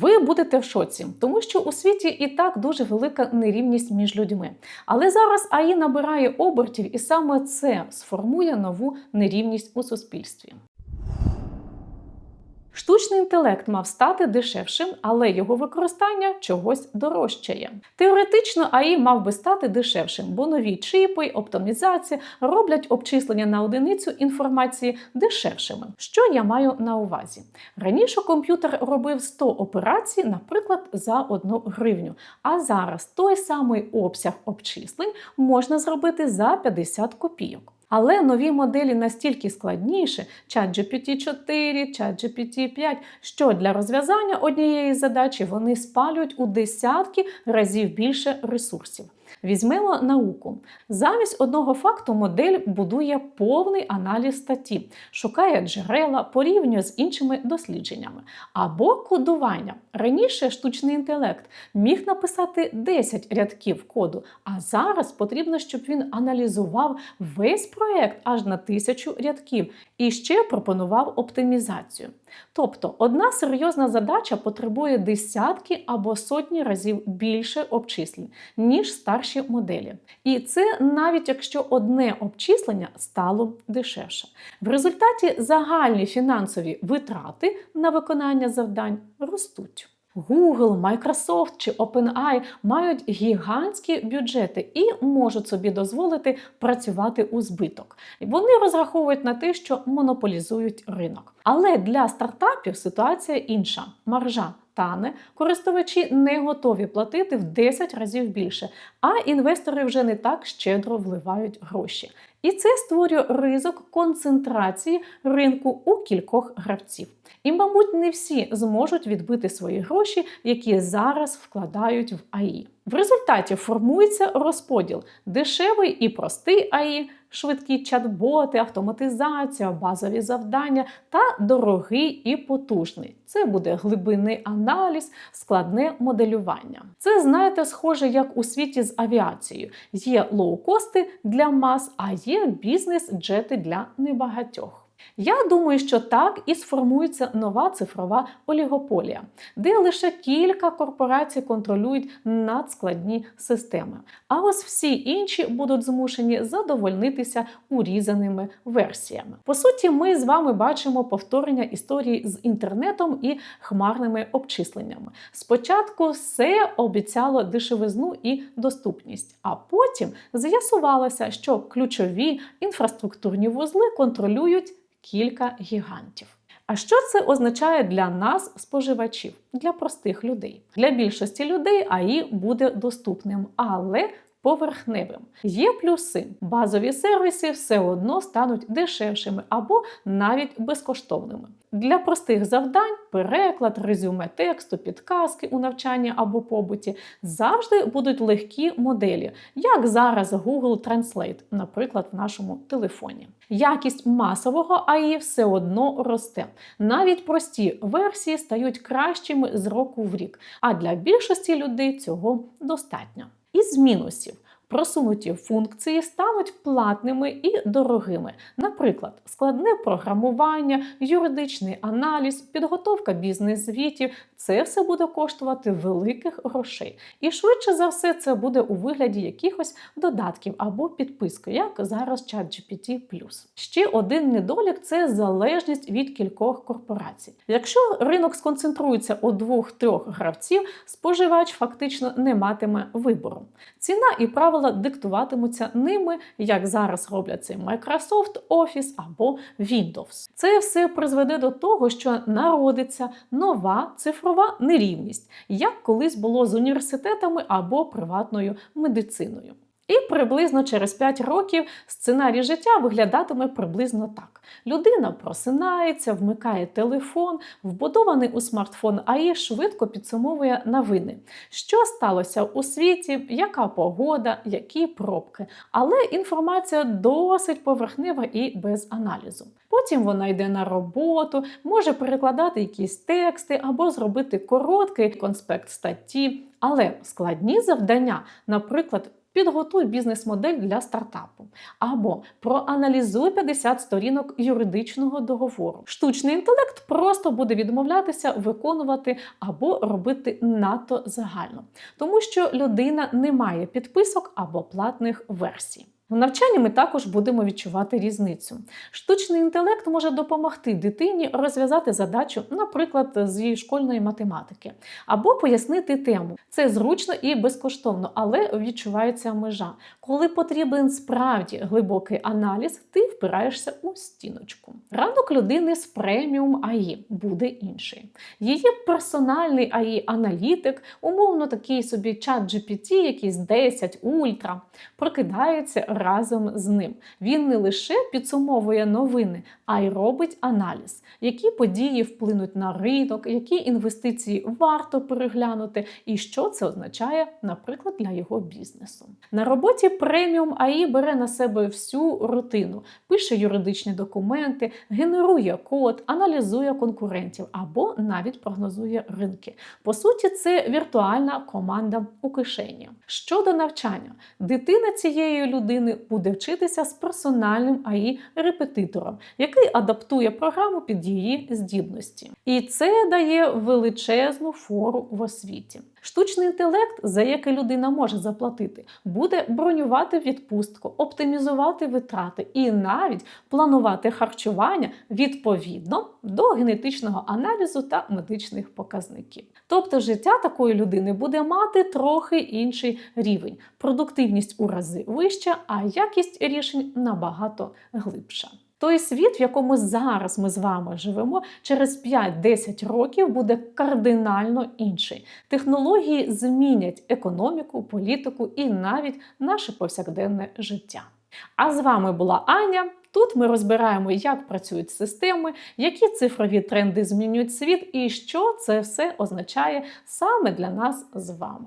Ви будете в шоці, тому що у світі і так дуже велика нерівність між людьми. Але зараз АІ набирає обертів, і саме це сформує нову нерівність у суспільстві. Штучний інтелект мав стати дешевшим, але його використання чогось дорожчає. Теоретично АІ мав би стати дешевшим, бо нові чипи, оптимізація роблять обчислення на одиницю інформації дешевшими. Що я маю на увазі? Раніше комп'ютер робив 100 операцій, наприклад, за 1 гривню. А зараз той самий обсяг обчислень можна зробити за 50 копійок. Але нові моделі настільки складніші, ChatGPT 4, ChatGPT 5, що для розв'язання однієї задачі вони спалюють у десятки разів більше ресурсів. Візьмемо науку. Замість одного факту модель будує повний аналіз статті, шукає джерела, порівнює з іншими дослідженнями. Або кодування. Раніше штучний інтелект міг написати 10 рядків коду, а зараз потрібно, щоб він аналізував весь проект аж на тисячу рядків і ще пропонував оптимізацію. Тобто одна серйозна задача потребує десятки або сотні разів більше обчислень, ніж старші моделі. І це навіть якщо одне обчислення стало дешевше. В результаті загальні фінансові витрати на виконання завдань ростуть. Google, Microsoft чи OpenAI мають гігантські бюджети і можуть собі дозволити працювати у збиток. Вони розраховують на те, що монополізують ринок. Але для стартапів ситуація інша. Маржа тане, користувачі не готові платити в 10 разів більше, а інвестори вже не так щедро вливають гроші. І це створює ризик концентрації ринку у кількох гравців. І, мабуть, не всі зможуть відбити свої гроші, які зараз вкладають в АІ. В результаті формується розподіл дешевий і простий АІ, швидкі чат-боти, автоматизація, базові завдання та дорогий і потужний. Це буде глибинний аналіз, складне моделювання. Це, знаєте, схоже, як у світі з авіацією. Є лоукости для мас, а є бізнес-джети для небагатьох. Я думаю, що так і сформується нова цифрова олігополія, де лише кілька корпорацій контролюють надскладні системи. А ось всі інші будуть змушені задовольнитися урізаними версіями. По суті, ми з вами бачимо повторення історії з інтернетом і хмарними обчисленнями. Спочатку все обіцяло дешевизну і доступність, а потім з'ясувалося, що ключові інфраструктурні вузли контролюють кілька гігантів. А що це означає для нас, споживачів, для простих людей? Для більшості людей АІ буде доступним, але поверхневим. Є плюси. Базові сервіси все одно стануть дешевшими або навіть безкоштовними. Для простих завдань переклад, резюме тексту, підказки у навчанні або побуті завжди будуть легкі моделі, як зараз Google Translate, наприклад, в нашому телефоні. Якість масового АІ все одно росте. Навіть прості версії стають кращими з року в рік, а для більшості людей цього достатньо. Із мінусів. Просунуті функції стануть платними і дорогими. Наприклад, складне програмування, юридичний аналіз, підготовка бізнес-звітів це все буде коштувати великих грошей. І швидше за все, це буде у вигляді якихось додатків або підписки, як зараз ChatGPT+. Ще один недолік це залежність від кількох корпорацій. Якщо ринок сконцентрується у двох-трьох гравців, споживач фактично не матиме вибору. Ціна і правила диктуватимуться ними, як зараз роблять це Microsoft Office або Windows. Це все призведе до того, що народиться нова цифрова нерівність, як колись було з університетами або приватною медициною. І приблизно через 5 років сценарій життя виглядатиме приблизно так: людина просинається, вмикає телефон, вбудований у смартфон АІ швидко підсумовує новини, що сталося у світі, яка погода, які пробки. Але інформація досить поверхнева і без аналізу. Потім вона йде на роботу, може перекладати якісь тексти або зробити короткий конспект статті. Але складні завдання, наприклад, Підготуй бізнес-модель для стартапу. Або проаналізуй 50 сторінок юридичного договору. Штучний інтелект просто буде відмовлятися виконувати або робити надто загально, тому що людина не має підписок або платних версій. В навчанні ми також будемо відчувати різницю. Штучний інтелект може допомогти дитині розв'язати задачу, наприклад, з її школьної математики, або пояснити тему. Це зручно і безкоштовно, але відчувається межа. Коли потрібен справді глибокий аналіз, ти впираєшся у стіночку. Ранок людини з преміум АІ буде інший. Її персональний АІ-аналітик, умовно такий собі чат GPT, якийсь 10 ультра, прокидається разом з ним. Він не лише підсумовує новини, а й робить аналіз, які події вплинуть на ринок, які інвестиції варто переглянути, і що це означає, наприклад, для його бізнесу. На роботі преміум АІ бере на себе всю рутину, пише юридичні документи, генерує код, аналізує конкурентів або навіть прогнозує ринки. По суті, це віртуальна команда у кишені. Щодо навчання, дитина цієї людини буде вчитися з персональним АІ-репетитором, який адаптує програму під її здібності. І це дає величезну фору в освіті. Штучний інтелект, за який людина може заплатити, буде бронювати відпустку, оптимізувати витрати і навіть планувати харчування відповідно до генетичного аналізу та медичних показників. Тобто життя такої людини буде мати трохи інший рівень, продуктивність у рази вища, а якість рішень набагато глибша. Той світ, в якому зараз ми з вами живемо, через 5-10 років буде кардинально інший. Технології змінять економіку, політику і навіть наше повсякденне життя. А з вами була Аня. Тут ми розбираємо, як працюють системи, які цифрові тренди змінюють світ і що це все означає саме для нас з вами.